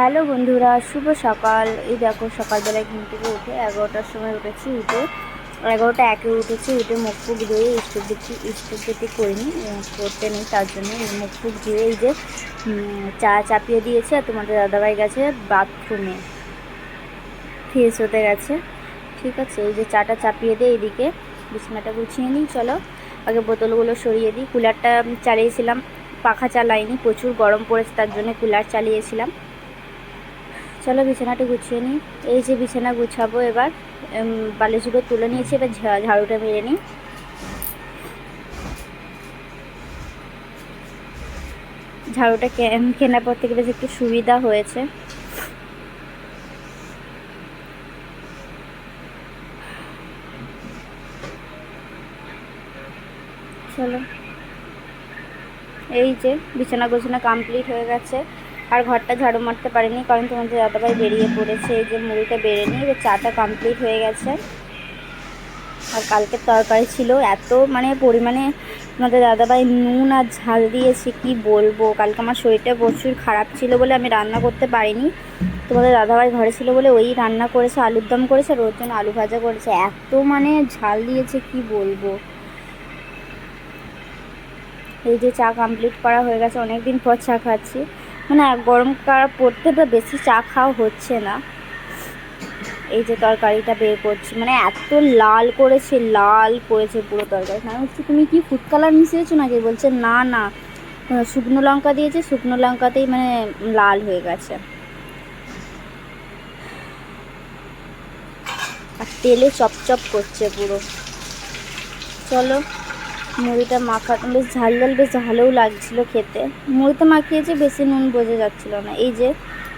Hello বন্ধুরা, শুভ সকাল। এই দেখো, সকালবেলায় ঘুম থেকে উঠে এগারোটার সময় উঠেছি উঠে, এগারোটা একে উঠেছি, উঠে মুখ ফুক ধুয়ে স্টোভ দিতে করিনি করতে নেই, তার জন্য মুখ ফুক ধুয়ে এই যে চা চাপিয়ে দিয়েছে আর তোমাদের দাদাভাই গেছে বাথরুমে। ফ্রেশ হতে গেছে। ঠিক আছে, এই যে চাটা চাপিয়ে দিয়ে এইদিকে, বিছানাটা গুছিয়ে নিই, চলো। আগে বোতলগুলো সরিয়ে দিই। কুলারটা চালিয়েছিলাম, পাখা চালাইনি, প্রচুর গরম পড়েছে, তার জন্য কুলার চালিয়েছিলাম। চলো বিছানাটা গুছিয়ে নিই। এই যে বিছানা গুছাবো এবার। বালিশগুলো তুলে নিয়েছি, এবার ঝাড়ুটা মেরে নিই। ঝাড়ুটা কেনার পর থেকে বেশ একটু সুবিধা হয়েছে। চলো। এই যে বিছানা গোছানা কমপ্লিট হয়ে গেছে। আর ঘরটা ঝাড়ু মারতে পারিনি কারণ তোমাদের দাদাভাই বেরিয়ে পড়েছে, এই যে মুড়িটা বেড়ে নিই এবার চাটা কমপ্লিট হয়ে গেছে। আর কালকে তরকারি ছিল, এত মানে পরিমাণে তোমাদের দাদাভাই নুন আর ঝাল দিয়েছে, কি বলব? কালকে আমার শরীরটা প্রচুর খারাপ ছিল বলে আমি রান্না করতে পারিনি। তোমাদের দাদাভাই ঘরে ছিল বলে ওই রান্না করেছে, আলুর দম করেছে আর ওর জন্য আলু ভাজা করেছে। এত মানে ঝাল দিয়েছে, কি বলব? এই যে চা কমপ্লিট করা হয়ে গেছে অনেক দিন পর চা খাচ্ছি। মানে গরম কার পড়তে তো বেশি চা খাওয়া হচ্ছে না। এই যে তরকারিটা বের করছি মানে এত লাল করেছে লাল করেছে পুরো তরকারি। আমি বলছি, তুমি কি ফুড কালার মিশিয়েছো নাকি? বলছে, না না। শুকনো লঙ্কা দিয়েছে, শুকনো লঙ্কাতেই মানে লাল হয়ে গেছে। আর তেলে চপচপ করছে পুরো। চলো। মুড়িটা মাখা বেশ ঝাল ঝাল, বেশ ভালোও লাগছিল খেতে। মুড়িতে মাখিয়েছি, বেশি নুন বোঝা যাচ্ছিল না। এই যে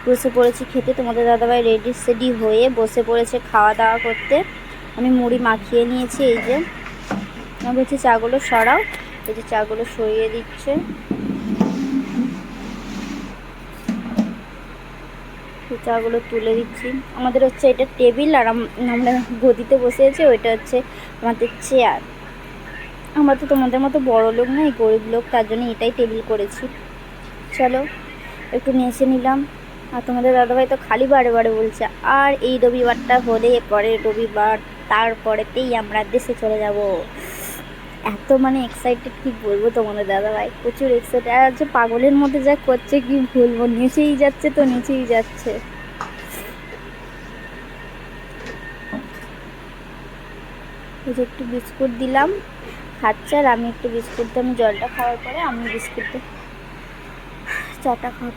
বসে পড়েছি খেতে, তোমাদের দাদাভাই রেডি সেডি হয়ে বসে পড়েছে খাওয়া দাওয়া করতে। আমি মুড়ি মাখিয়ে নিয়েছি, এই যে। আমি বলছি, চাগুলো সরাও। এই যে চাগুলো সরিয়ে দিচ্ছে। চাগুলো তুলে দিচ্ছি। আমাদের হচ্ছে এটা টেবিল আর আমরা গদিতে বসে আছি, ওইটা হচ্ছে আমাদের চেয়ার আমরা তো তোমাদের মতো বড় লোক নয় গরিব লোক, তার জন্য এটাই টেবিল করেছি। চলো, একটু নেচে নিলাম। আর তোমাদের দাদাভাই তো খালি বারে বারে বলছে, আর এই রবিবারটা হলে পরের রবিবার, তারপরেতেই আমরা দেশে চলে যাব। এত মানে এক্সাইটেড কি বলব তোমাদের দাদাভাই? প্রচুর এক্সাইটেড আর হচ্ছে পাগলের মধ্যে যা করছে, কি বলব? নিচেই যাচ্ছে তো, নিচেই যাচ্ছে। একটু বিস্কুট দিলাম। খাচ্ছে আর আমি একটু বিস্কুট দিয়ে, আমি জলটা খাওয়ার পরে আমি বিস্কুট দিয়ে চাটা খাব।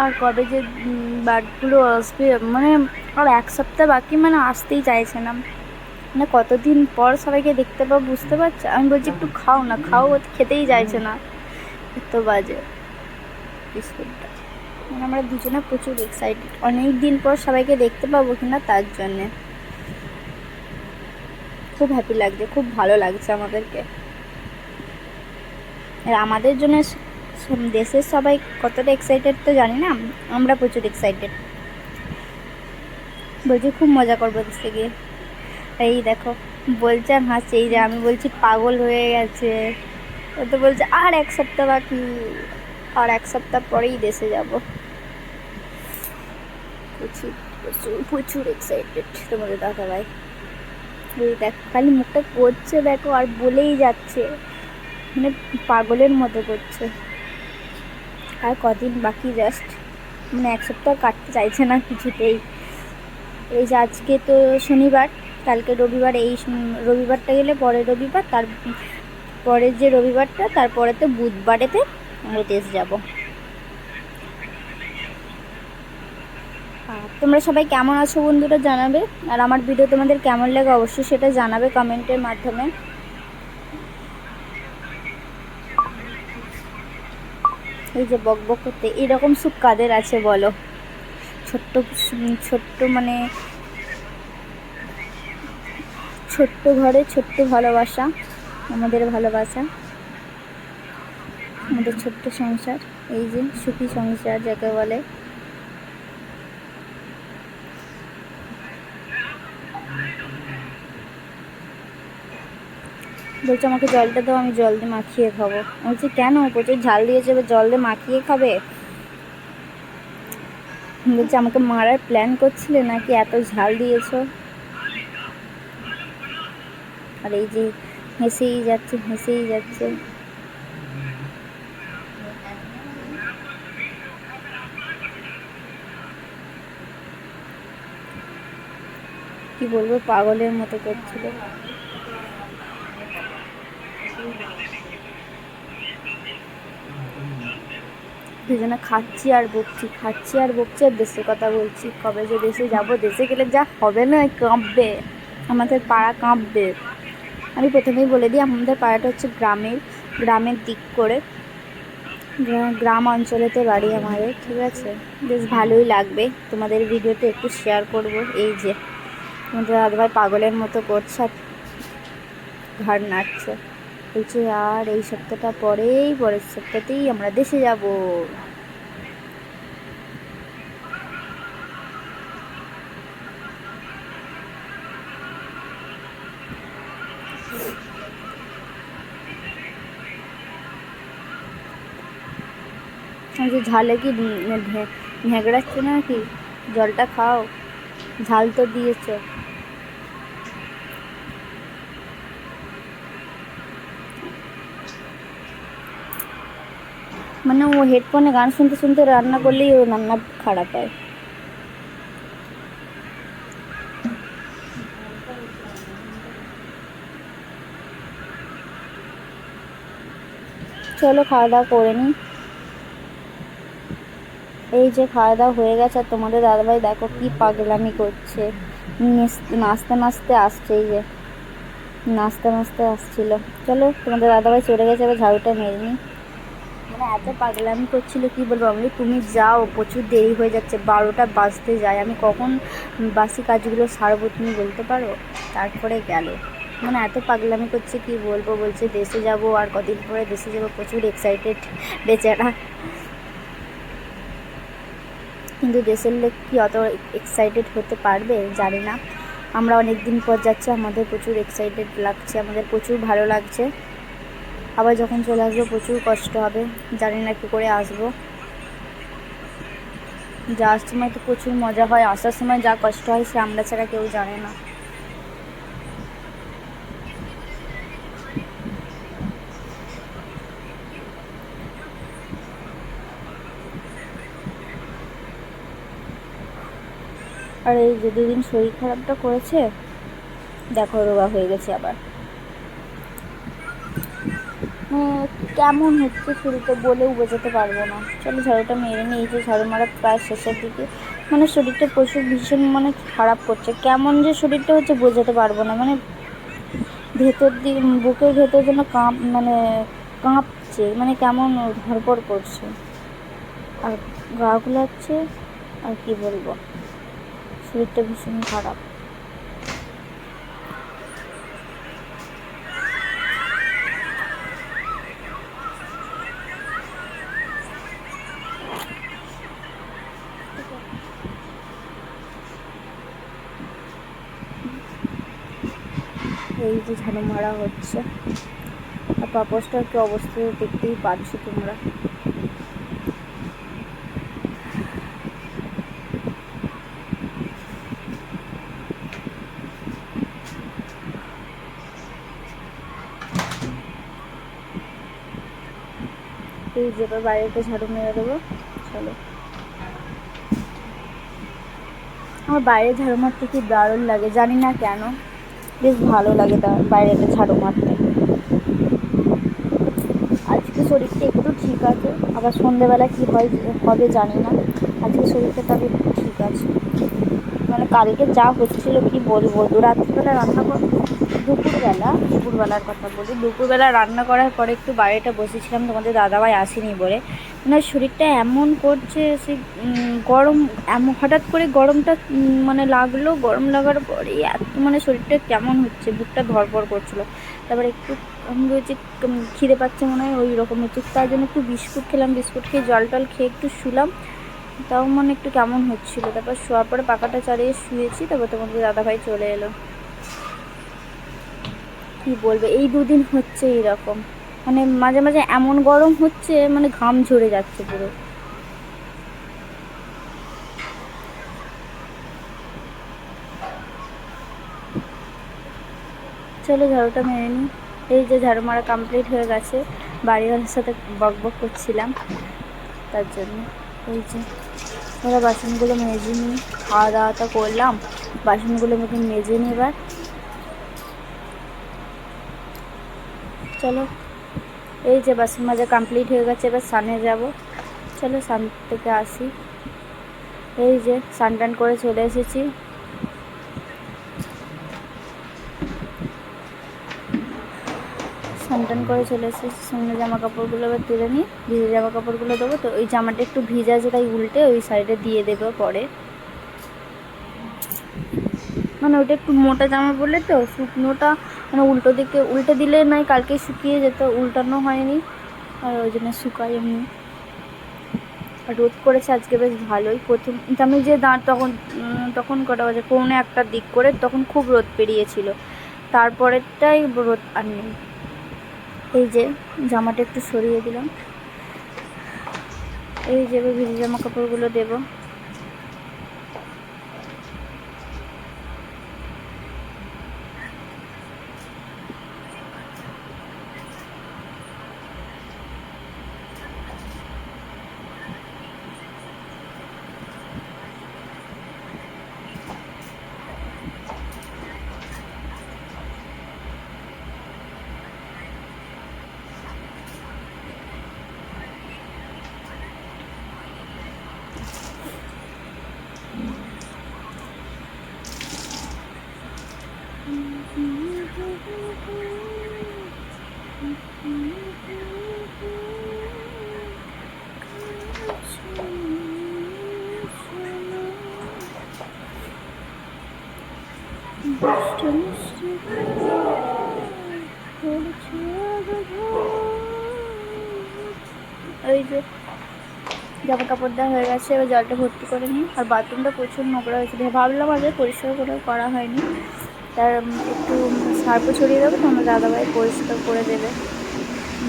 আর কবে যে বার্ডগুলো আসবে মানে আর এক সপ্তাহ বাকি মানে আসতেই চাইছে না। মানে কতদিন পর সবাইকে দেখতে পাবো বুঝতে পারছ আমি বলছি একটু খাও না, খাও, খেতেই চাইছে না। এত বাজে বিস্কুটটা। আমরা দুজনে প্রচুর এক্সাইটেড অনেক দিন পর সবাইকে দেখতে পাবো কিনা তার জন্যে। খুব হ্যাপি লাগছে, খুব ভালো লাগছে আমাদেরকে। আর আমাদের জন্য দেশের সবাই কতটা এক্সাইটেড তো জানি না, আমরা প্রচুর এক্সাইটেড বলছি খুব মজা করব দেশে গিয়ে এই দেখো, বলছে আর হাসছে, এই যে আমি বলছি পাগল হয়ে গেছে। ও তো বলছে আর এক সপ্তাহ বাকি, আর এক সপ্তাহ পরেই দেশে যাব। প্রচুর প্রচুর এক্সাইটেড তোমাদের দাদা ভাই দেখো, খালি মুখটা করছে দেখো আর বলেই যাচ্ছে। মানে পাগলের মতো করছে। আর কদিন বাকি জাস্ট মানে এক সপ্তাহ কাটতে চাইছে না কিছুতেই। এই যে আজকে তো শনিবার, কালকে রবিবার, এই রবিবারটা গেলে পরের রবিবার, তার, পরের যে রবিবারটা তারপরে তো বুধবারেতে আমরা দেশ যাব। তোমরা সবাই কেমন আছো বন্ধুরা জানাবে, আর আমার ভিডিও তোমাদের কেমন লাগে অবশ্যই সেটা জানাবে কমেন্টের মাধ্যমে। এই যে বক বক করতে, এরকম সুখ কাদের আছে বলো? ছোট্ট ছোট্ট মানে ছোট্ট ঘরে ছোট্ট ভালোবাসা, আমাদের ভালোবাসা, আমাদের ছোট্ট সংসার, এই যে সুখী সংসার যাকে বলে। বলছে, আমাকে জলটা দাও, আমি জল দিয়ে মাখিয়ে খাব। বলছি, কেন? প্রচুর ঝাল দিয়েছে, এবার জল দিয়ে মাখিয়ে খাবে? বলছে, আমাকে মারার প্ল্যান করছিলে নাকি? এত ঝাল দিয়েছ? আর এই যে হেসেই যাচ্ছে হেসেই যাচ্ছে। কি বলব, পাগলের মতো করছিল। দুজনে খাচ্ছি আর বকছি, খাচ্ছি আর বকছি আর দেশের কথা বলছি। কবে যে দেশে যাব, দেশে গেলে যা হবে না, কাঁপবে। আমাদের পাড়া কাঁপবে। আমি প্রথমেই বলে দিই, আমাদের পাড়াটা হচ্ছে গ্রামের গ্রামের দিক করে। গ্রা- গ্রাম অঞ্চলেতে বাড়ি আমাদের, ঠিক আছে? বেশ ভালোই লাগবে। তোমাদের ভিডিওতে একটু শেয়ার করব, এই যে আমাদের দাদাভাই পাগলের মতো করছে আর ঘাড় নাড়ছে। বলছে, আর এই সপ্তাহটা পরেই, পরের সপ্তাহতেই আমরা দেশে যাব। যে ঝালে কি ঝেঁকড়াচ্ছে না কি জলটা খাও। ঝাল তো দিয়েছ। মানে ও হেডফোনে গান শুনতে শুনতে রান্না করলেই ও রান্না খারাপ হয়। চলো খাওয়া দাওয়া করে নিই এই যে খাওয়া দাওয়া হয়ে গেছে, আর তোমাদের দাদাভাই দেখো কি পাগলামি করছে। নাচতে নাচতে আসছে এই যে। নাচতে নাচতে আসছিল। চলো, তোমাদের দাদাভাই চলে গেছে, এবার ঝাড়ুটা মেরে মানে এত পাগলামি করছিল, কি বলব? আমি তুমি যাও, প্রচুর দেরি হয়ে যাচ্ছে, বারোটা বাজতে যায়। আমি কখন বাসি কাজগুলো সারবো তুমি বলতে পারো? তারপরে গেল। মানে এত পাগলামি করছে, কি বলব? বলছে দেশে যাব, আর কদিন পরে দেশে যাব, প্রচুর এক্সাইটেড বেচারা। কিন্তু দেশের লোক কি অত এক্সাইটেড হতে পারবে? জানি না। আমরা অনেক দিন পর যাচ্ছি, আমাদের প্রচুর এক্সাইটেড লাগছে, আমাদের প্রচুর ভালো লাগছে। আবার যখন চলে আসব, প্রচুর কষ্ট হবে। জানি না কী করে আসব। যাওয়ার সময় তো প্রচুর মজা হয়, আসার সময় যা কষ্ট হয় সে আমরা ছাড়া কেউ জানে না। আর এই যে দুদিন শরীর খারাপটা করেছে, দেখো রোগা হয়ে গেছে আবার। মানে কেমন হচ্ছে শরীরটা বলেও বোঝাতে পারব না। চলো ঝাড়ুটা মেরে নিয়েছি ঝাড়ু মারা প্রায় শেষের দিকে। মানে শরীরটা প্রচুর ভীষণ মানে খারাপ করছে। কেমন যে শরীরটা হচ্ছে বোঝাতে পারব না। মানে ভেতর দিয়ে, বুকের ভেতর যেন কাঁপ মানে কাঁপছে মানে কেমন ধরপড় করছে। আর গা গুলাচ্ছে, আর কি বলব? শরীরটা ভীষণ খারাপ। এই যে ঝাড়ু মারা হচ্ছে। আর পাপসটার কি অবস্থা দেখতেই পাচ্ছ তোমরা। এই যে এবার বাইরেটা ঝাড়ু মেরে দেবো, চলো। আমার বাইরে ঝাড়ু মারতে কি দারুণ লাগে, জানি না কেন। বেশ ভালো লাগে তার বাইরেটা ঝাড়ু মারতে। আজকে শরীরটা একটু ঠিক আছে, আবার সন্ধেবেলা কী হয় হবে জানি না। আজকে শরীরটা তবে ঠিক আছে। মানে কালকে যা হচ্ছিল কি বলব? দু রাত্রিবেলা রান্না কর দুপুরবেলা, দুপুরবেলার কথা বলি। দুপুরবেলা রান্না করার পরে একটু বাইরেটা বসেছিলাম, তোমাদের দাদাভাই আসেনি বলে। মানে শরীরটা এমন করছে সে গরম এমন হঠাৎ করে গরমটা মানে লাগল, গরম লাগার পরে এত মানে শরীরটা কেমন হচ্ছে, বুকটা ধরপড় করছিল। তারপরে একটু, আমি বলছি খিদে পাচ্ছে মনে হয়, ওই রকম হচ্ছে। তার জন্য একটু বিস্কুট খেলাম, বিস্কুট খেয়ে জল টল খেয়ে একটু শুলাম। তাও মানে একটু কেমন হচ্ছিল। তারপর শোয়ার পরে পাখাটা চালিয়ে শুয়েছি, তারপর তোমাদের দাদাভাই চলে এলো। কি বলবে? এই দুদিন হচ্ছে এইরকম। মানে মাঝে মাঝে এমন গরম হচ্ছে মানে ঘাম ঝরে যাচ্ছে পুরো। চলো ঝাড়ুটা মেরে নিই। এই যে ঝাড়ু মারা কমপ্লিট হয়ে গেছে। বাড়িওয়ালার সাথে বক বক করছিলাম, তার জন্য। এই যে এবার বাসনগুলো মেজে নিই। খাওয়া দাওয়াটা করলাম, বাসনগুলো মতো মেজে নিই এবার। চলো, এই যে বাসন মাজা কমপ্লিট হয়ে গেছে, এবার সানে যাব। চলো সান থেকে আসি। এই যে সান টান করে চলে এসেছি। স্নান করে চলে এসেছি। সামনে জামা কাপড়গুলো এবার তুলে নিই। ভিজে জামা কাপড়গুলো দেবো তো, ওই জামাটা একটু ভিজা আছে, তাই উল্টে ওই সাইডে দিয়ে দেবো পরে। মানে ওটা একটু মোটা জামা বলে তো, শুকনোটা মানে উল্টো দিকে, উল্টে দিলে নয় কালকে শুকিয়ে যেত, উল্টানো হয়নি। আর ওই জন্য শুকাই এমনি। রোদ করেছে, আজকে বেশ ভালোই। প্রথম আমি যে দাঁড় তখন তখন কটা বাজে, পৌনে একটা দিক করে তখন খুব রোদ পেরিয়েছিল। তারপরেরটাই রোদ আর নেই। এই যে জামাটা একটু সরিয়ে দিলাম। এই যে ভিজে জামা কাপড়গুলো দেবো। ওই যে, জামা কাপড় দেওয়া হয়ে গেছে, এবার জলটা ভর্তি করে নিই। আর বাথরুমটা প্রচুর নোংরা হয়েছে। ভাবলাম আগে পরিষ্কার করে করা হয়নি। তার একটু সার্ফও ছড়িয়ে দেবো, তো আমার দাদাভাই পরিষ্কার করে দেবে।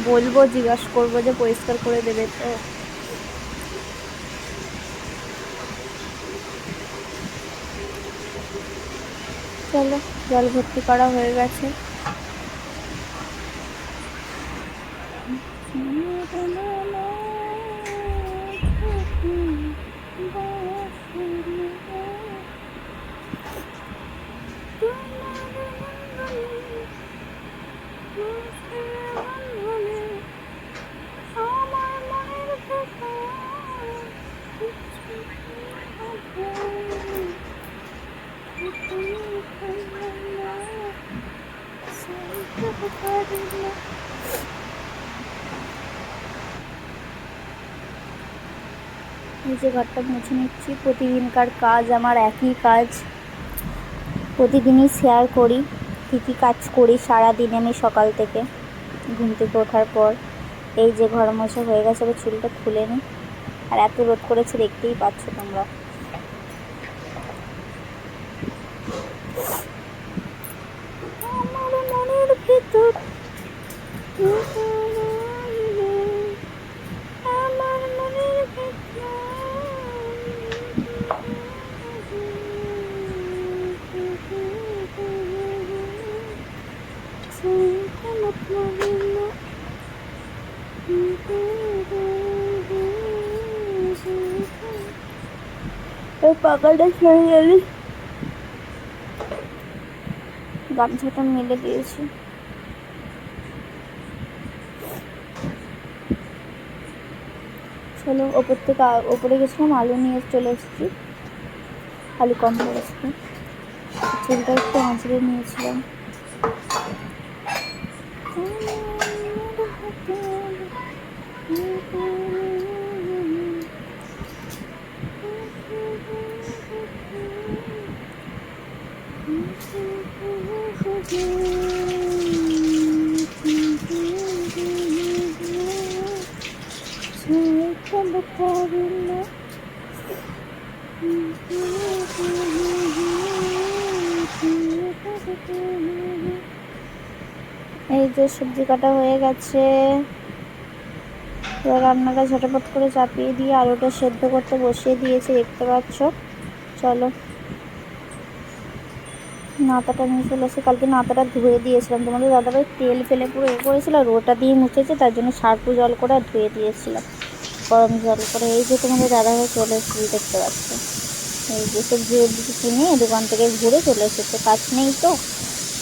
বলব, জিজ্ঞাসা করব যে পরিষ্কার করে দেবে তো। চলো জল ভর্তি করা হয়ে গেছে। নিচে ঘরটা মুছে নিচ্ছি। প্রতিদিনকার কাজ আমার একই কাজ। প্রতিদিনই শেয়ার করি, কী কী কাজ করি সারাদিনে আমি সকাল থেকে। ঘুম থেকে ওঠার পর এই যে ঘর মোছা হয়ে গেছে, এবার চুলটা খুলে নিই। আর এত রোদ করেছে, দেখতেই পাচ্ছ তোমরা। পাকাটা ছেড়ে গেলি গামছাটা মেলে দিয়েছি। চলো, ওপর থেকে ওপরে গেছিলাম, আলু নিয়ে চলে এসেছি। আলু কম পড়েছিল চুলটা একটু আঁচড়ে নিয়েছিলাম। সবজি কাটা হয়ে গেছে। এবার রান্নাটা ঝটপট করে চাপিয়ে দিয়ে আলুটা সেদ্ধ করতে বসিয়ে দিয়েছি, দেখতে পাচ্ছ? চলো। নাতাটা নিয়ে চলে এসে কালকে নাতাটা ধুয়ে দিয়েছিলাম। তোমাদের দাদাভাই তেল ফেলে পুরো এ করেছিল, আর ওটা দিয়ে মুছেছে, তার জন্য সার্পু জল করে আর ধুয়ে দিয়েছিলাম। গরম জল করে। এই যে তোমাদের দাদাভাই চলে এসেছি, দেখতে পাচ্ছ? এই যে সবজি টবজি কিনে দোকান থেকে ঘুরে চলে এসেছে। কাজ নেই তো।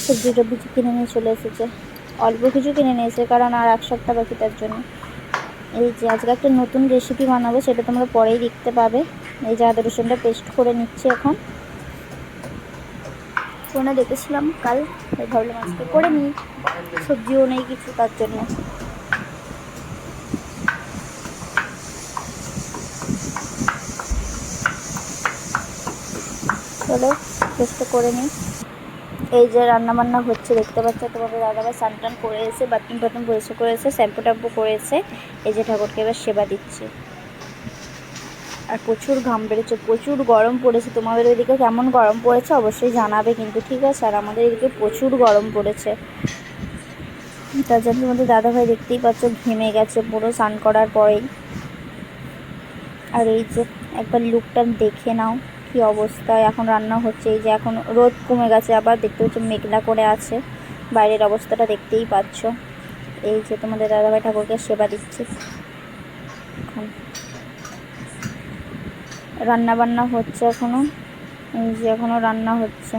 সবজি টবজি কিনে নিয়ে চলে এসেছে। অল্প কিছু কিনে নিয়েছে, কারণ আর এক সপ্তাহ বাকি তার জন্য। এই যে, আজকে একটা নতুন রেসিপি বানাবো, সেটা তোমরা পরেই দেখতে পাবে। এই যে আদা রসুনটা পেস্ট করে নিচ্ছি এখন। ফোনে দেখেছিলাম কাল, তাই ভাবলাম আজকে করে নিই। সবজিও নেই কিছু তার জন্য। চলো চেষ্টা করে নিই। এই যে রান্না বান্না হচ্ছে, দেখতে পাচ্ছ তোমাদের দাদাভাই স্নান টান করে এসে, বাথরুম টাথরুম পরিষ্কার করে এসে, শ্যাম্পু ট্যাম্পু করে এসে, এই যে ঠাকুরকে এবার সেবা দিচ্ছে। আর প্রচুর ঘাম বেড়েছে, প্রচুর গরম পড়েছে। তোমাদের ওইদিকে কেমন গরম পড়েছে অবশ্যই জানাবে কিন্তু, ঠিক আছে? আর আমাদের এদিকে প্রচুর গরম পড়েছে। তার জন্য তোমাদের দাদাভাই দেখতেই পাচ্ছ ঘেমে গেছে, পুরো স্নান করার পরেই। আর এই যে একবার লুকটা দেখে নাও। কি অবস্থা? এখন রান্না হচ্ছে। এই যে এখন রোদ কমে গেছে, আবার দেখতে হচ্ছে মেঘলা করে আছে। বাইরের অবস্থাটা দেখতেই পাচ্ছ। এই যে তোমাদের দাদাভাই ঠাকুরকে সেবা দিচ্ছে। এখন রান্না বান্না হচ্ছে এখনও। এই যে এখনও রান্না হচ্ছে।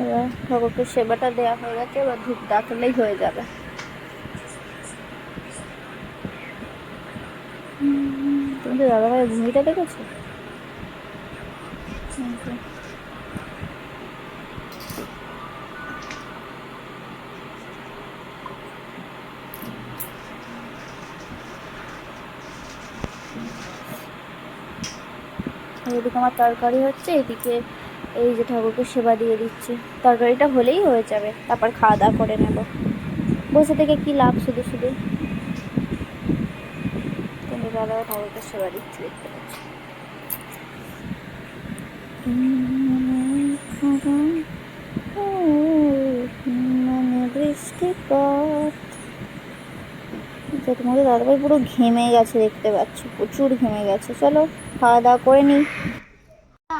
এবার ঠাকুরকে সেবাটা দেওয়া হয়ে গেছে, এবার ধূপ দাঁতলেই হয়ে যাবে। তুমি তো দাদাভাই ভূমিটা দেখেছ? এদিকে আমার তরকারি হচ্ছে, এদিকে এই যে ঠাকুরকে সেবা দিয়ে দিচ্ছি। তরকারিটা হলেই হয়ে যাবে, তারপর খাওয়া দাওয়া করে নেব। বসে থেকে কি লাভ শুধু শুধু? কিন্তু দাদা ঠাকুরকে সেবা দিচ্ছি দেখতে পাচ্ছি। বৃষ্টিপাত যে তোমাদের দাদাভাই পুরো ঘেমে গেছে দেখতে পাচ্ছ প্রচুর ঘেমে গেছে। চলো খাওয়া দাওয়া করে নিই।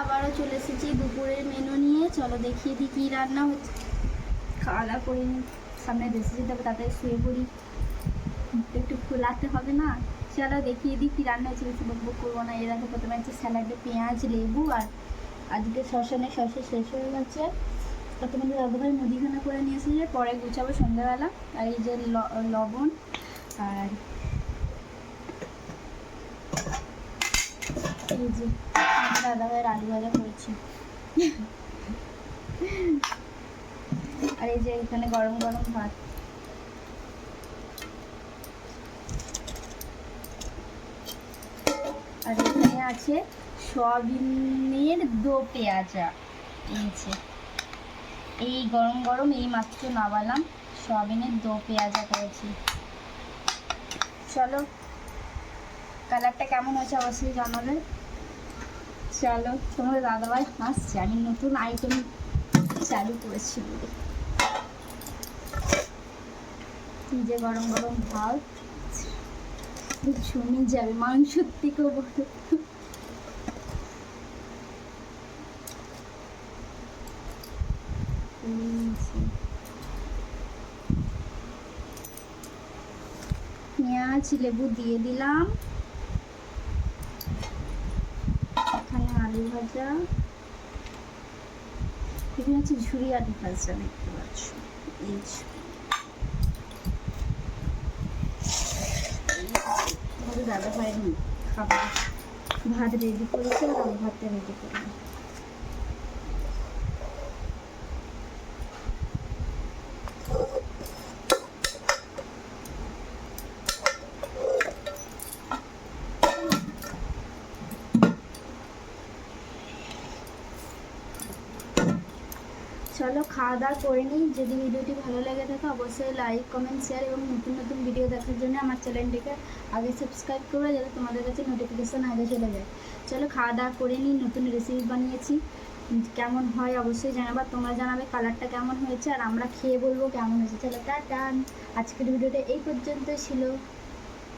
আবারও চলে এসেছি দুপুরের মেনু নিয়ে। চলো দেখিয়ে দিই কী রান্না হচ্ছে। খাওয়া দাওয়া করে নিই। সামনে বেশি যেতে হবে তাতে শুয়ে পড়ি। একটু খোলাতে হবে না? চলো দেখিয়ে দিই কী রান্না হয়েছে বেশি বকবক করব না। এর আগে প্রথমে হচ্ছে স্যালাডে পেঁয়াজ, লেবু আর আজকে শ্মশানে শসা শেষ হয়ে গেছে। তোমাদের দাদাভাই মুদিখানা করে নিয়ে এসেছে পরে গুছাবো সন্ধ্যাবেলা। আর এই যে লবণ আর এই যে দাদাভাইয়ের আলু ভাজা করেছি। আর এই যে এখানে গরম গরম ভাত আর এখানে আছে সয়াবিনের দো পেঁয়াজা। এই এই গরম গরম এই মাত্র নামালাম, সয়াবিনের দো পেঁয়াজা করেছি। চলো, কালারটা কেমন হয়েছে অবশ্যই জানাবে। চলো তোমাদের দাদাভাই হাসছে, আমি নতুন আইটেম চালু করেছি যে গরম গরম ভাত শুনে যাবে মাংসর থেকেও এই যে। পেঁয়াজ, লেবু দিয়ে দিলাম। এখানে আলু ভাজা। এখানে হচ্ছে ঝুড়ি আলু ভাজা দেখতে পাচ্ছ। ভাত রেডি করেছে আর ভাতটা রেডি করব চলো খাওয়া দাওয়া করে নিই। যদি ভিডিওটি ভালো লেগে থাকে, অবশ্যই লাইক কমেন্ট শেয়ার এবং নতুন নতুন ভিডিও দেখার জন্য আমার চ্যানেলটিকে আগে সাবস্ক্রাইব করবে যাতে তোমাদের কাছে নোটিফিকেশান আগে চলে যায়। চলো খাওয়া দাওয়া করে নিই, নতুন রেসিপি বানিয়েছি। কেমন হয় অবশ্যই জানাবা, তোমরা জানাবে কালারটা কেমন হয়েছে, আর আমরা খেয়ে বলব কেমন হয়েছে। চলো, টাটা! আজকের ভিডিওটা এই পর্যন্ত ছিল।